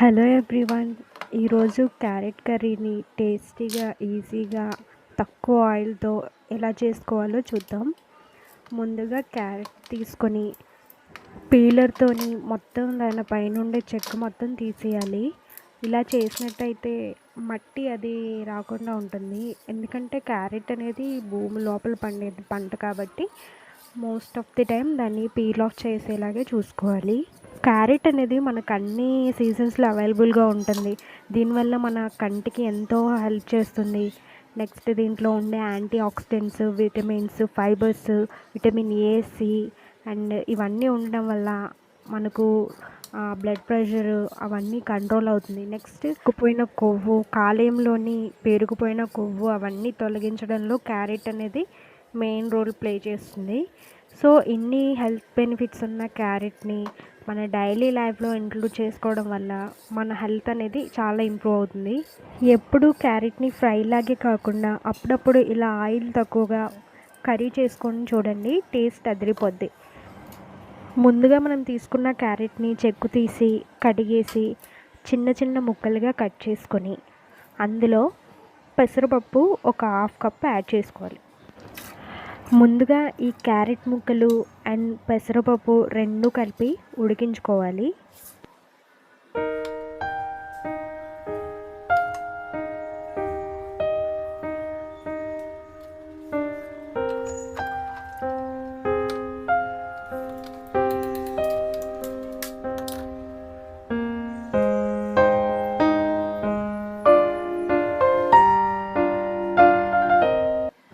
Hello everyone. ఈరోజు carrot కర్రీని టేస్టీగా ఈజీగా తక్కువ ఆయిల్తో ఎలా చేసుకోవాలో చూద్దాం. ముందుగా క్యారెట్ తీసుకొని పీలర్తోని మొత్తం దాని పైనుండే చెక్క మొత్తం తీసేయాలి. ఇలా చేసినట్టయితే మట్టి అది రాకుండా ఉంటుంది. ఎందుకంటే క్యారెట్ అనేది భూమి లోపల పండే పంట కాబట్టి మోస్ట్ ఆఫ్ ది టైం దాన్ని పీల్ ఆఫ్ చేసేలాగే చూసుకోవాలి. క్యారెట్ అనేది మనకు అన్ని సీజన్స్లో అవైలబుల్గా ఉంటుంది. దీనివల్ల మన కంటికి ఎంతో హెల్ప్ చేస్తుంది. నెక్స్ట్ దీంట్లో ఉండే antioxidants vitamins fibres vitamin A C and ఇవన్నీ ఉండడం వల్ల మనకు బ్లడ్ ప్రెషర్ అవన్నీ కంట్రోల్ అవుతుంది. నెక్స్ట్ పోయిన కొవ్వు కాలేయంలోని పేరుకుపోయిన కొవ్వు అవన్నీ తొలగించడంలో క్యారెట్ అనేది మెయిన్ రోల్ ప్లే చేస్తుంది. సో ఇన్ని హెల్త్ బెనిఫిట్స్ ఉన్న క్యారెట్ని మన డైలీ లైఫ్లో ఇంక్లూడ్ చేసుకోవడం వల్ల మన హెల్త్ అనేది చాలా ఇంప్రూవ్ అవుతుంది. ఎప్పుడు క్యారెట్ని ఫ్రై లాగే కాకుండా అప్పుడప్పుడు ఇలా ఆయిల్ తక్కువగా కర్రీ చేసుకొని చూడండి టేస్ట్ అదిరిపోద్ది. ముందుగా మనం తీసుకున్న క్యారెట్ని చెక్కు తీసి కడిగేసి చిన్న చిన్న ముక్కలుగా కట్ చేసుకొని అందులో పెసరపప్పు ఒక హాఫ్ కప్ యాడ్ చేసుకోవాలి. ముందుగా ఈ క్యారెట్ ముక్కలు అండ్ పెసరపప్పు రెండు కలిపి ఉడికించుకోవాలి.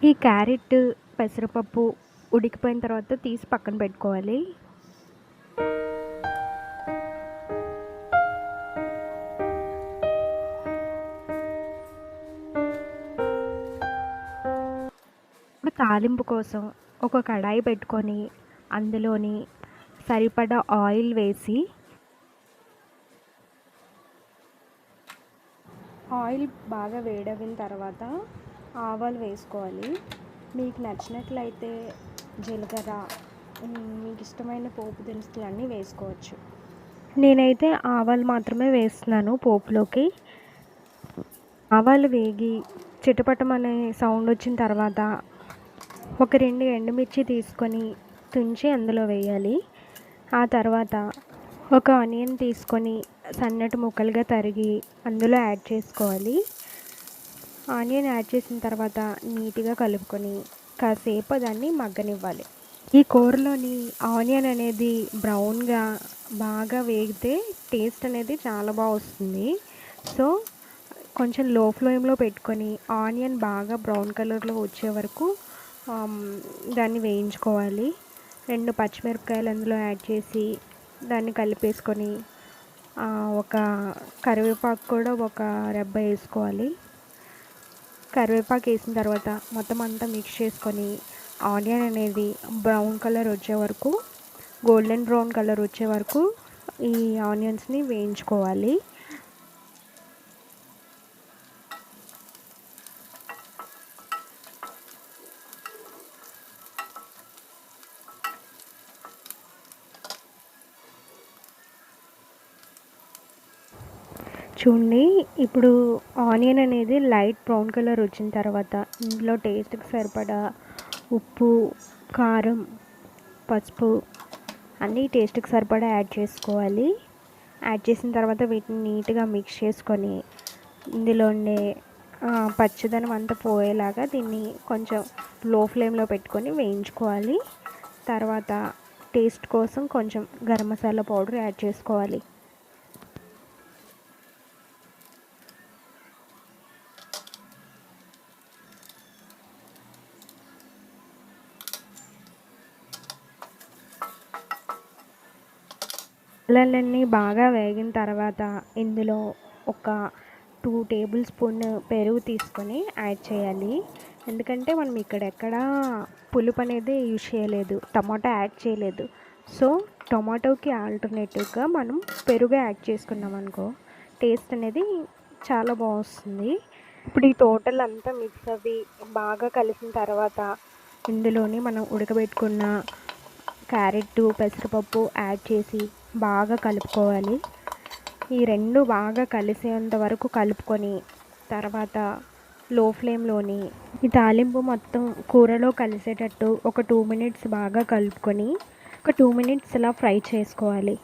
ఈ క్యారెట్ పెసరపప్పు ఉడికిపోయిన తర్వాత తీసి పక్కన పెట్టుకోవాలి. ఇప్పుడు తాలింపు కోసం ఒక కడాయి పెట్టుకొని అందులోని సరిపడా ఆయిల్ వేసి ఆయిల్ బాగా వేడవిన తర్వాత ఆవాలు వేసుకోవాలి. మీకు నచ్చినట్లయితే జీలకర్ర మీకు ఇష్టమైన పోపు దినుసులు అన్నీ వేసుకోవచ్చు. నేనైతే ఆవాలు మాత్రమే వేస్తున్నాను పోపులోకి. ఆవాలు వేగి చిటపటమనే సౌండ్ వచ్చిన తర్వాత ఒక రెండు ఎండుమిర్చి తీసుకొని తుంచి అందులో వేయాలి. ఆ తర్వాత ఒక ఆనియన్ తీసుకొని సన్నటి ముక్కలుగా తరిగి అందులో యాడ్ చేసుకోవాలి. ఆనియన్ యాడ్ చేసిన తర్వాత నీట్గా కలుపుకొని కాసేపు దాన్ని మగ్గనివ్వాలి. ఈ కూరలోని ఆనియన్ అనేది బ్రౌన్గా బాగా వేగితే టేస్ట్ అనేది చాలా బాగా వస్తుంది. సో కొంచెం లో ఫ్లేమ్లో పెట్టుకొని ఆనియన్ బాగా బ్రౌన్ కలర్లో వచ్చే వరకు దాన్ని వేయించుకోవాలి. రెండు పచ్చిమిరపకాయలు అందులో యాడ్ చేసి దాన్ని కలిపేసుకొని ఒక కరివేపాకు కూడా ఒక రెబ్బ వేసుకోవాలి. కరివేపాకు వేసిన తర్వాత మొత్తం అంతా మిక్స్ చేసుకొని ఆనియన్ అనేది బ్రౌన్ కలర్ వచ్చే వరకు గోల్డెన్ బ్రౌన్ కలర్ వచ్చే వరకు ఈ ఆనియన్స్ని వేయించుకోవాలి. చూడండి. ఇప్పుడు ఆనియన్ అనేది లైట్ బ్రౌన్ కలర్ వచ్చిన తర్వాత ఇందులో టేస్ట్కి సరిపడా ఉప్పు కారం పసుపు అన్నీ టేస్ట్కి సరిపడా యాడ్ చేసుకోవాలి. యాడ్ చేసిన తర్వాత వీటిని నీట్గా మిక్స్ చేసుకొని ఇందులో ఉండే పచ్చదనం అంతా పోయేలాగా దీన్ని కొంచెం లో ఫ్లేమ్లో పెట్టుకొని వేయించుకోవాలి. తర్వాత టేస్ట్ కోసం కొంచెం గరం మసాలా పౌడర్ యాడ్ చేసుకోవాలి. మసాలాలన్నీ బాగా వేగిన తర్వాత ఇందులో ఒక టూ టేబుల్ స్పూన్ పెరుగు తీసుకొని యాడ్ చేయాలి. ఎందుకంటే మనం ఇక్కడ ఎక్కడా పులుపు అనేది యూజ్ చేయలేదు టమాటో యాడ్ చేయలేదు. సో టొమాటోకి ఆల్టర్నేటివ్గా మనం పెరుగు యాడ్ చేసుకున్నాం అనుకో టేస్ట్ అనేది చాలా బాగుంది ఇప్పుడు ఈ టోటల్ అంతా మిక్స్ అవి బాగా కలిసిన తర్వాత ఇందులోని మనం ఉడకబెట్టుకున్న క్యారెట్ పెసరపప్పు యాడ్ చేసి బాగా కలుపుకోవాలి. ఈ రెండు బాగా కలిసేంత వరకు కలుపుకొని తర్వాత లో ఫ్లేమ్లోని ఈ తాలింపు మొత్తం కూరలో కలిసేటట్టు ఒక టూ మినిట్స్ బాగా కలుపుకొని ఒక టూ మినిట్స్ ఇలా ఫ్రై చేసుకోవాలి.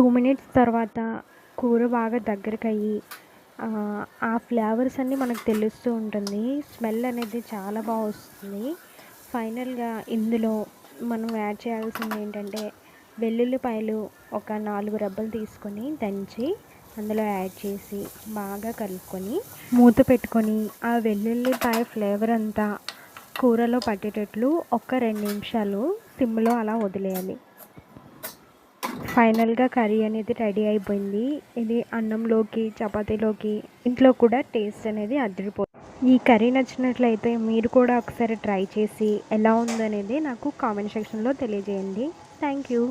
టూ మినిట్స్ తర్వాత కూర బాగా దగ్గరకు అయ్యి ఆ ఫ్లేవర్స్ అన్నీ మనకు తెలుస్తూ ఉంటుంది. స్మెల్ అనేది చాలా బాగా వస్తుంది. ఫైనల్గా ఇందులో మనం యాడ్ చేయాల్సింది ఏంటంటే వెల్లుల్లిపాయలు ఒక నాలుగు రెబ్బలు తీసుకొని దంచి అందులో యాడ్ చేసి బాగా కలుపుకొని మూత పెట్టుకొని ఆ వెల్లుల్లిపాయ ఫ్లేవర్ అంతా కూరలో పట్టేటట్లు ఒక రెండు నిమిషాలు సిమ్లో అలా వదిలేయాలి. ఫైనల్గా కర్రీ అనేది రెడీ అయిపోయింది. ఇది అన్నంలోకి చపాతీలోకి ఇంట్లో కూడా టేస్ట్ అనేది అదిరిపోతుంది ఈ కర్రీ నచ్చినట్లయితే మీరు కూడా ఒకసారి ట్రై చేసి ఎలా ఉందనేది నాకు కామెంట్ సెక్షన్లో తెలియజేయండి. Thank you